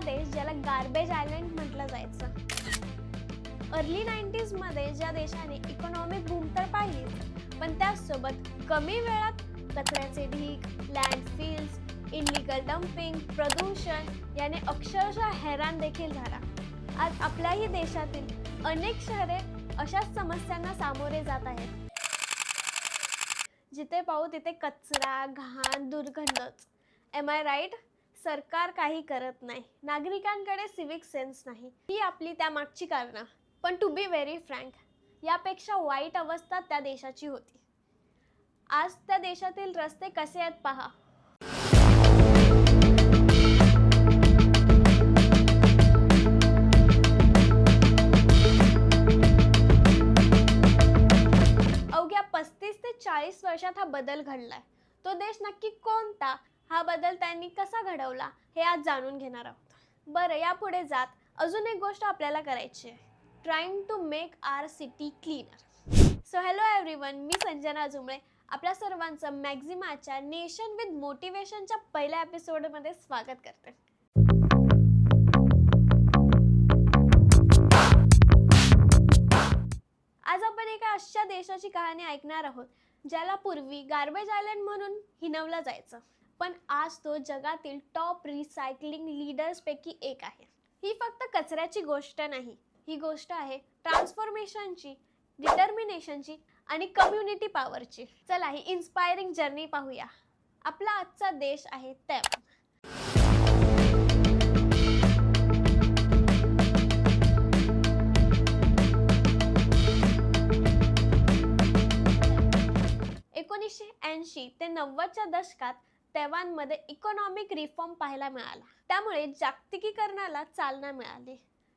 देश ज्याला garbage island म्हटलं जायचं. अर्ली नाईन्टीजमध्ये ज्या देशाने इकॉनॉमिक बूम तर पाहिली पण त्यासोबत कमी वेळात कचऱ्याचे ढीक लँडफिल्स इनलिगल डम्पिंग प्रदूषण याने अक्षरशः हैराण देखील झाला. आज आपल्याही देशातील अनेक शहरे अशाच समस्यांना सामोरे जात आहेत. जिथे पाहू तिथे कचरा घाण दुर्गंधच. एम आय राईट सरकार काही करत नाही. नागरिकांकडे सिविक सेन्स नाही. ही आपली त्यामागची कारणं. पण टू बी व्हेरी फ्रँक यापेक्षा वाईट अवस्था त्या देशाची होती. आज त्या देशातील रस्ते कसे आहेत पहा. अवघ्या पस्तीस ते चाळीस वर्षात हा बदल घडलाय. तो देश नक्की कोणता? हा बदल त्यांनी कसा घडवला हे आज जाणून घेणार आहोत. बरं यापुढे जात अजून एक गोष्ट आपल्याला करायची आहे. Trying to make our city cleaner so hello everyone मी संजना झुमळे आपल्या सर्वांचं मॅक्झिमाच्या नेशन विथ मोटिवेशनच्या पहिल्या एपिसोडमध्ये स्वागत करते. आज आपण एका अशा देशाची कहाणी ऐकणार आहोत ज्याला पूर्वी गार्बेज आयलंड म्हणून हिनवलं जायचं. पण आज तो जगातील टॉप रिसायकलिंग लीडर्स पैकी एक आहे. ही फक्त कचऱ्याची गोष्ट नाही ही गोष्ट आहे ट्रान्सफॉर्मेशनची डिटर्मिनेशनची आणि कम्युनिटी पॉवरची चला ही इन्स्पायरिंग जर्नी पाहूया. आपला आजचा देश आहे तैवान एकोणीसशे ऐंशी ते नव्वदच्या दशकात तैवानमध्ये इकॉनॉमिक रिफॉर्म पाहायला मिळाला. त्यामुळे जागतिकीकरणाला चालना मिळाली.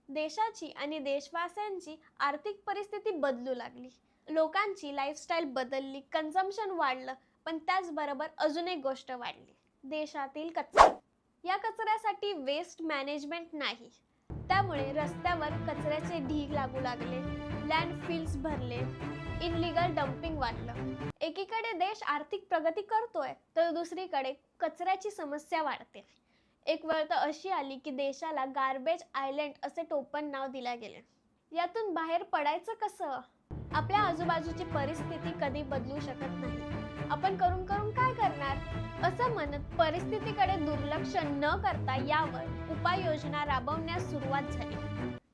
देशाची आणि देशवासियांची आर्थिक परिस्थिती बदलू लागली. लोकांची लाईफस्टाईल बदलली कन्झम्पशन वाढलं पण त्याचबरोबर अजून एक गोष्ट वाढली. देशातील कचरा. या कचऱ्यासाठी वेस्ट मॅनेजमेंट नाही. त्यामुळे रस्त्यावर कचऱ्याचे ढीग लागू लागले. लँडफिल्स भरले. इनलिगल डम्पिंग वाढलं. एकीकडे देश आर्थिक प्रगती करतोय तर दुसरीकडे कचऱ्याची समस्या वाढते. एक वेळ तर अशी आली की देशाला गार्बेज आयलंड असे टोपण नाव दिले गेले. यातून बाहेर पडायचं कसं? आपल्या आजूबाजूची परिस्थिती कधी बदलू शकत नाही. आपण करून करून काय करणार? असं म्हणत परिस्थितीकडे दुर्लक्ष न करता यावर उपाययोजना राबवण्यास सुरुवात झाली.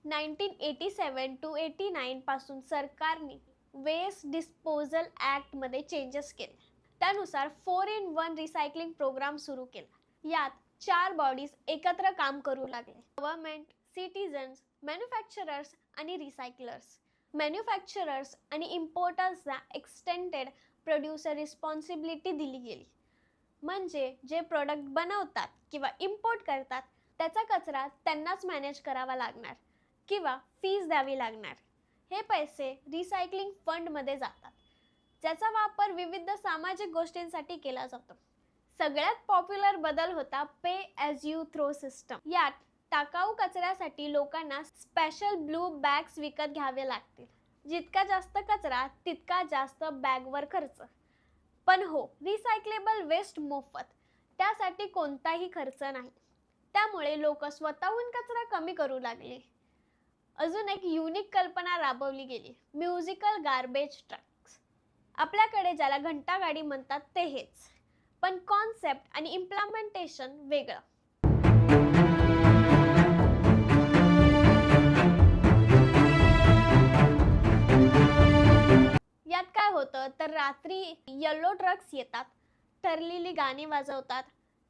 Nineteen eighty seven to eighty nine पासून सरकारने वेस्ट डिस्पोजल ॲक्टमध्ये चेंजेस केले. त्यानुसार four in one recycling program सुरू केला. यात चार बॉडीज एकत्र काम करू लागले. गव्हर्नमेंट सिटीजन्स मॅन्युफॅक्चरर्स आणि रिसायकलर्स. मॅन्युफॅक्चरर्स आणि इम्पोर्टर्सना एक्सटेंडेड प्रोड्युसर रिस्पॉन्सिबिलिटी दिली गेली. म्हणजे जे प्रोडक्ट बनवतात किंवा इम्पोर्ट करतात त्याचा कचरा त्यांनाच मॅनेज करावा लागणार किंवा फीज द्यावी लागणार. हे पैसे रिसायकलिंग फंडमध्ये जातात. ज्याचा वापर विविध सामाजिक गोष्टींसाठी केला जातो. सगळ्यात पॉप्युलर बदल होता pay as you throw system यात टाकाऊ कचऱ्यासाठी लोकांना स्पेशल ब्लू बॅग्स विकत घ्यावे लागतील. जितका जास्त कचरा तितका जास्त बॅगवर खर्च. पण हो रिसायकलेबल वेस्ट मोफत. त्यासाठी कोणताही खर्च नाही. त्यामुळे लोक स्वतःहून कचरा कमी करू लागले. अजून एक युनिक कल्पना राबवली गेली. म्युझिकल गार्बेज ट्रक्स आपल्याकडे ज्याला घंटागाडी म्हणतात ते हेच. पण कॉन्सेप्ट आणि इम्प्लामेंटेशन वेगळं. रात्री येल्लो ट्रक्स येतात. ठरलेली गाणी वाजवतात.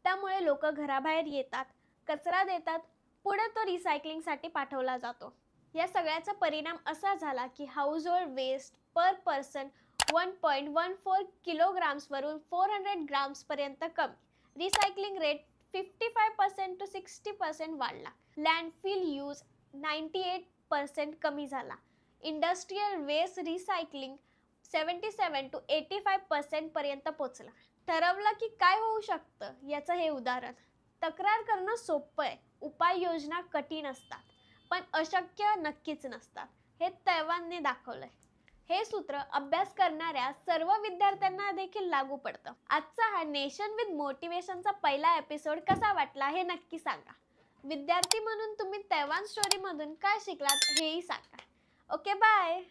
त्यामुळे लोक घराबाहेर येतात. कचरा देतात. पुढे तो रिसायकलिंगसाठी पाठवला जातो. या सगळ्याचा परिणाम असा झाला की household waste per person one point one four किलोग्राम्सवरून four hundred ग्राम्सपर्यंत कमी. Recycling rate fifty five percent to sixty percent वाढला. Landfill use ninety eight percent कमी झाला. Industrial waste recycling seventy seven to eighty five पर्सेंटपर्यंत पोचला. ठरवलं की काय होऊ शकतं याचं हे उदाहरण. तक्रार करणं सोपं आहे. उपाययोजना कठीण असतात पण अशक्य नक्कीच नसतात. हे तैवानने दाखवलंय. हे सूत्र अभ्यास करणाऱ्या सर्व विद्यार्थ्यांना देखील लागू पडतं. आजचा हा नेशन विथ मोटिवेशनचा पहिला एपिसोड कसा वाटला हे नक्की सांगा. विद्यार्थी म्हणून तुम्ही तैवान स्टोरीमधून काय शिकलात हेही सांगा. Okay bye